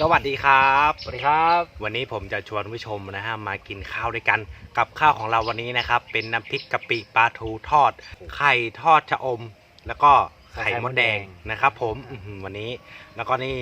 สวัสดีครับ สวัสดีครับ วันนี้ผมจะชวนผู้ชมนะฮะมากินข้าวด้วยกันกับข้าวของเราวันนี้นะครับ เป็นน้ำพริกกะปิปลาทูทอด ไข่ทอดชะอม แล้วก็ไข่มดแดงนะครับ ผมอื้อหือวันนี้ แล้วก็นี่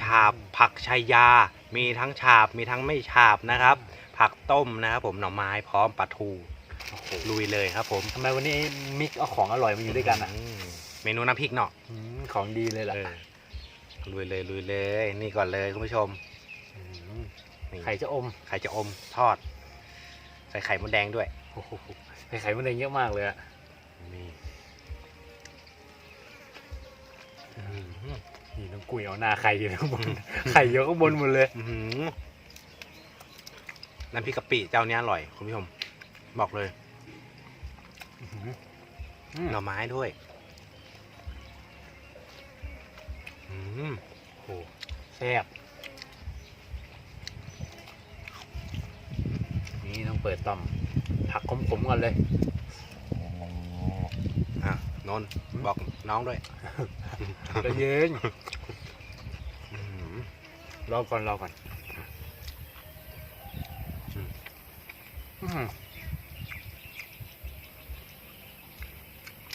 ชาบผักชายา มีทั้งชาบมีทั้งไม่ชาบนะครับ ผักต้มนะครับ ผมหน่อไม้พร้อมปลาทูโอ้โหลุยเลยครับ ผมทำไมวันนี้มิกเอาของอร่อยมาอยู่ด้วยกันอะอืมเมนูน้ำพริกเนาะ อืมของดีเลยล่ะ เออ ลุยเลยลุยเลย นี่ก่อนเลยคุณผู้ชมมนี่ไข่จะอม ไข่จะอมทอด ใส่ไข่มดแดงด้วยโอ้โหไข่ไข่มันเลยเยอะมากเลยอะนี่นี่น้องกุยเอาหน้าไข่อยู่ข้างบนไข่เยอะข้างบนหมดเลยอื้อหือน้ำพริกกะปิเจ้าเนี้ยอร่อยคุณผู้ชม บอกเลยอืมหน่อไม้ด้วย มโอ้โหแซ่บนี่ต้องเปิดต่อมผักขมๆก่อนเลยอะนนท์บอกน้องด้วยใจเย็นอื้อหือรอก่อนรอก่อนอืมอื้อหือ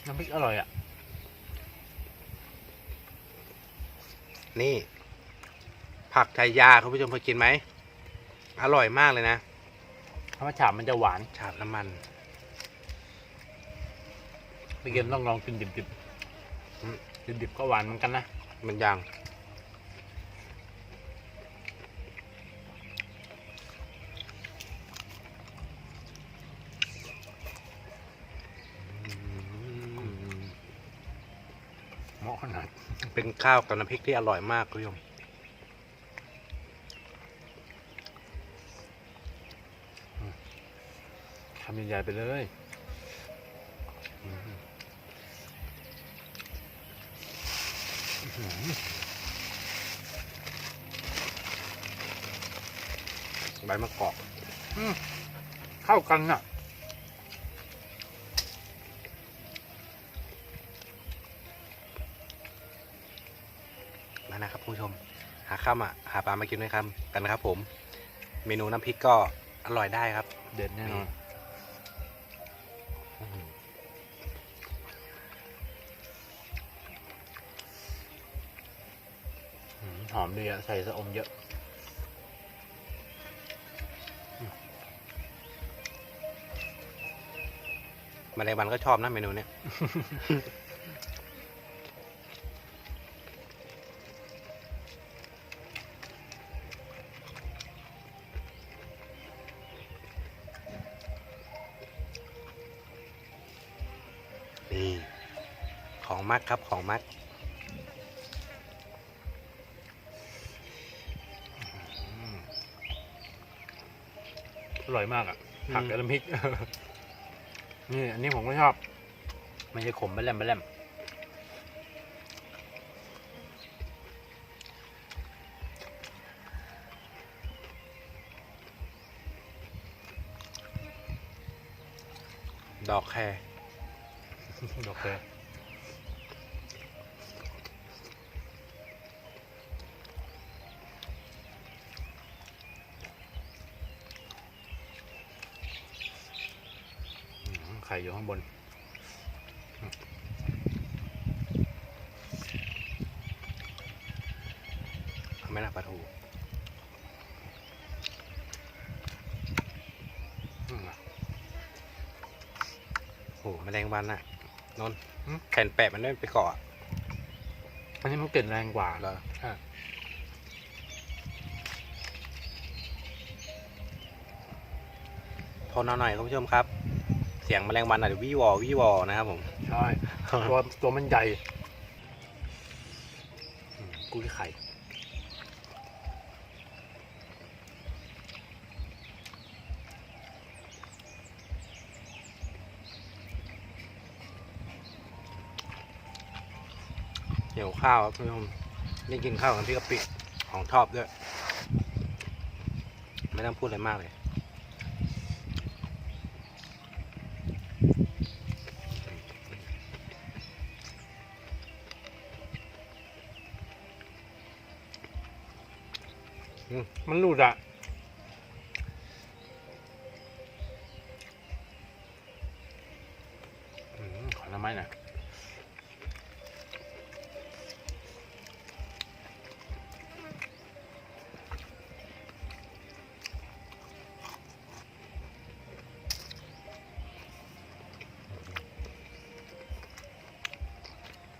น้ำพริกอร่อยอะ นี่ ผักชายาคุณผู้ชมเคยกินไหม อร่อยมากเลยนะถ้ามาฉาบมันจะหวานฉาบน้ำมันพี่เกมต้องลองกินดิบอืมๆดิบๆก็หวานเหมือนกันนะมันยังอืม เหมาะขนาด เป็น ข้าวกับน้ำพริกที่อร่อยมากคุณผู้ชมทำใหญ่ๆไปเลยใบมะกอกเข้ากันอะ นะครับคุณผู้ชม หาข้าวมาหาปลามากินด้วยครับกันนะครับ ผม เมนูน้ำพริกก็อร่อยได้ครับ เด็ดแน่นอนอืมอืมหอมดีอะใส่สะอมเยอะแมาในวันก็ชอบนะเมนูเนี้ย มักครับของมักอร่อยมากอะอืมผักกับน้ำพริก นี่อันนี้ผมก็ชอบ มันจะขมไปแลมไปแลมดอกแครโอเค อืมไข่อยู่ข้างบนทำไมล่ะปลาทูอืมโอ้โหแมลงวันน่ะนนท์หืมแผ่นแปะมันไม่ไปเกาะอันนี้มันกลิ่นแรงกว่าเหรอใช่ทนเอาหน่อยคุณผู้ชมครับเสียงแมลงวันอาจจะวี่วอวี่วอนะครับผม ใช่ตัวตัวมันใหญ่อืมกุ้ยไข่เหี่ยวข้าวครับคุณผู้ชมนี่กินข้าวกับพี่กะปิของชอบด้วย ไม่ต้องพูดอะไรมากเลย มันหลุดอะขอน้ำไม้หน่อย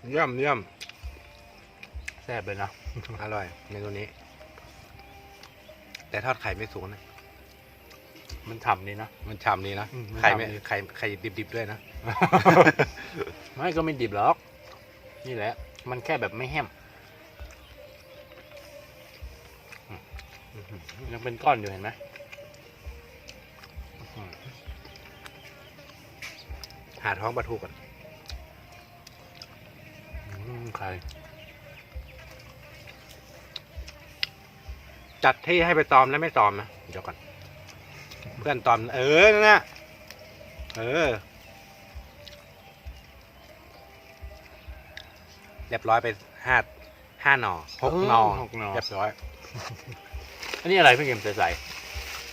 เยี่ยมเยี่ยมแซ่บเลยนะ อร่อยเมนูนี้ แต่ทอดไข่ไม่สูงนะ มันฉ่ำดีนะ มันฉ่ำดีนะ อืมมันไข่ไม่ฉ่ำดี ไข่ไข่ดิบๆด้วยนะ ไม่ก็ไม่ดิบหรอก นี่แหละ มันแค่แบบไม่แห้มอืมยังเป็นก้อนอยู่เห็นไหมอืมหาท้องปลาทูก่อนอืมไข่ จัดที่ให้ไปตอมแล้วไม่ตอมนะเดี๋ยวก่อน เพื่อนตอม เออนั่นนะเออ เรียบร้อยไปห้าห้าหน่อหกหน่อหกหน่อ เรียบร้อยอันนี้อะไรพี่เกมใส่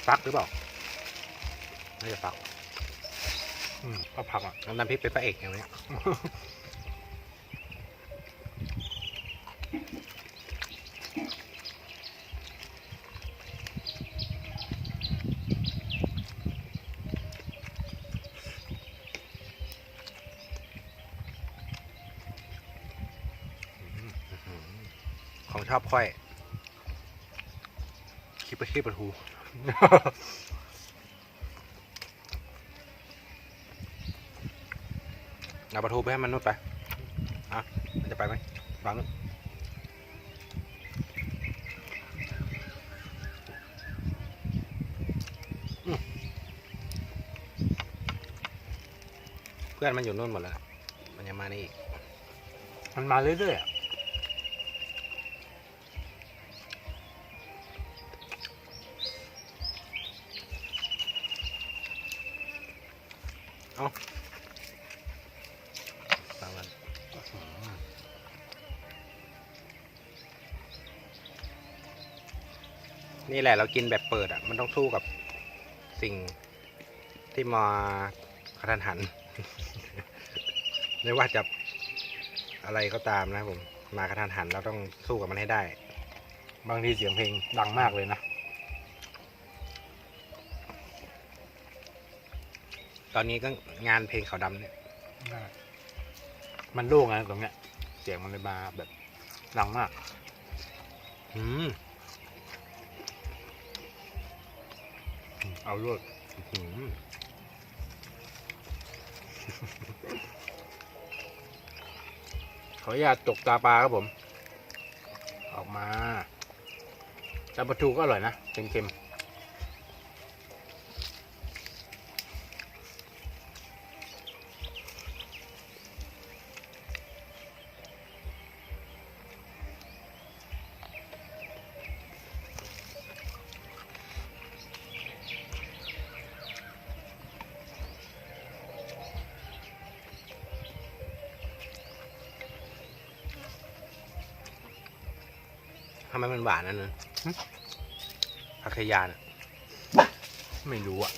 ฟักหรือเปล่าน่าจะฟัก ๆอืมก็ผักอะน้ำพริกเป็นพระเอกอย่างนี้ ของชอบ ค่อยคิดไปคิดปลาทูเอาปลาทูไปให้มันนู่นไปอะมันจะไปไหมฟังนู่นเพื่อนมันอยู่นู่นหมดแล้ว มันยังมานี่อีก มันมาเรื่อยๆ อะฟังมันนี่แหละเรากินแบบเปิดอะ มันต้องสู้กับสิ่งที่มากระทันหัน ไม่ว่าจะอะไรก็ตามนะผม มากระทันหันเราต้องสู้กับมันให้ได้ บางทีเสียงเพลงดังมากเลยนะ ตอนนี้ก็งานเพลงขาวดำเนี่ย มันโล่งไงตรงเนี้ย เสียงมันเลยมาแบบดังมากอืมเอารวดอืมขออนุญาตตกตาปลาครับผม ออกมาแต่ปลาทูก็อร่อยนะเค็มๆ ทำไมมันหวานนั่นนะพักยาน่ะไม่รู้อะ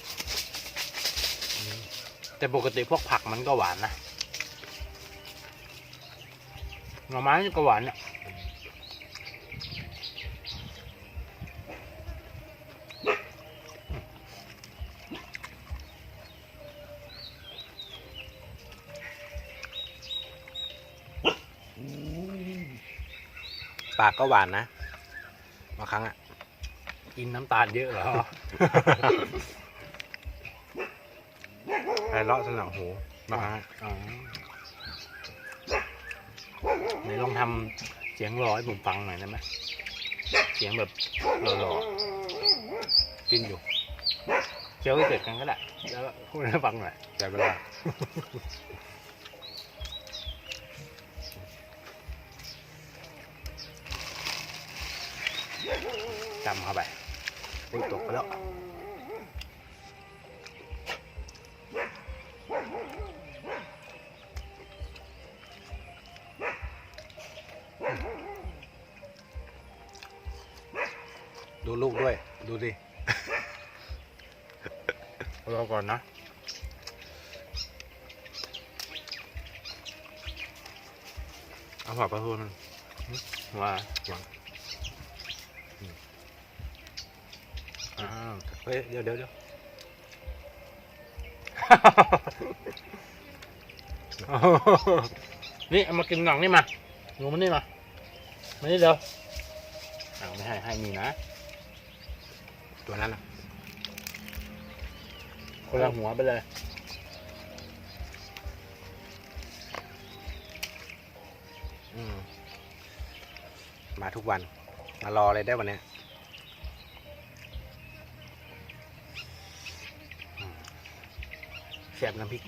แต่ปกติพวกผักมันก็หวานนะหน่อไม้นี่ก็หวานเนี่ยปากก็หวานนะ บางครั้งอะ กินน้ำตาลเยอะเหรอไพเราะสนองหูบางครั้งอะอ๋อไหนลองทำเสียงหล่อให้ผมฟังหน่อยได้ไหมเสียงแบบหล่อกินอยู่ๆเจียวให้เสร็จกันก็ได้แล้วก็พูดให้ฟังหน่อยแต่เวลา จำเข้าไปอุ้ยตกไปแล้วดูลูกด้วย ดูดิรอก่อนนะเอาผักปลาทูมันว่าหวังอ้าว เฮ้ยเดี๋ยวเดี๋ยวเดี๋ยว นี่เอามากินหน่องนี่มางูมันนี่มามานี่เดี๋ยวอ้าวไม่ให้ให้นี่นะ ตัวนั้นนะคนละหัวไปเลยอืมมาทุกวัน มารอเลยได้วันเนี้ยอืม แซ่บน้ำพริก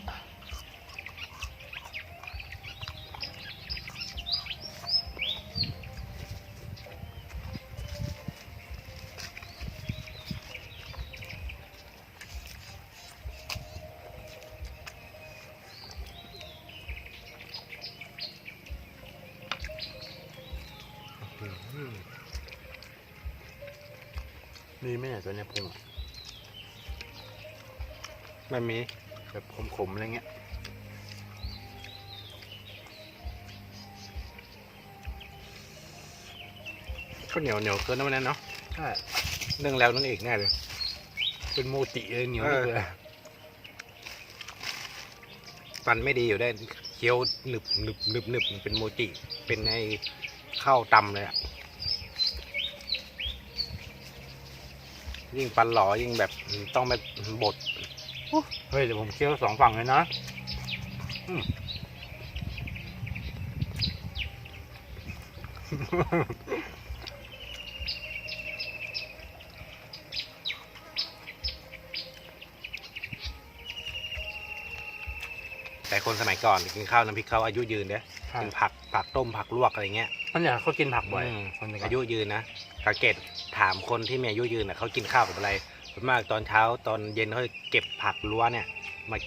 อืมมีไหมเนี่ยตัวเนี้ยพุงไม่มี แบบขมๆอะไรเงี้ยข้าวเหนียวเหนียวเกินนะวันนั้นเนาะใช่เรื่องแล้วนั่นเองแน่เลย เป็นโมจิเลยเหนียวเออเลยฟันไม่ดีอยู่ได้เคี้ยวหนึบหนึบหนึบหนึบเป็นโมจิ เป็นไอ้ข้าวตำเลยอะยิ่งฟันหลอยิ่งแบบต้องไปบด เฮ้ยเดี๋ยวผมเคี้ยวสองฝั่งเลยนะอืมแต่คนสมัยก่อนกินข้าวน้ำพริกเขาอายุยืนเด้ใช่กินผักผักต้มผักลวกอะไรเงี้ยอันเนี้ยเขากินผักบ่อยอืมคนแต่ก่อนอายุยืนนะสังเกตถามคนที่มีอายุยืนน่ะเขากินข้าวกับอะไร ส่วนมากตอนเช้าตอนเย็นเขาจะเก็บผักรั้วเนี่ย มา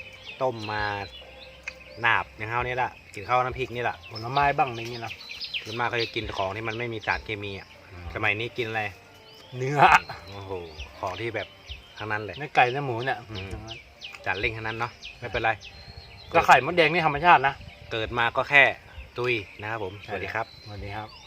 ต้มมานาบอย่างข้าวนี่แหละกินข้าวน้ำพริกนี่แหละผลไม้บ้างอะไรเงี้ยนะส่วนมากเขาจะกินของที่มันไม่มีสารเคมีอะสมัยนี้กินอะไรเนื้อโอ้โหของที่แบบทั้งนั้นเลยเนื้อไก่เนื้อหมูเนี่ยอืมจานเล่งทั้งนั้นเนาะไม่เป็นไร ก็ไข่มดแดงนี่ธรรมชาตินะ เกิดมาก็แค่ตุยนะครับผม สวัสดีครับ สวัสดีครับ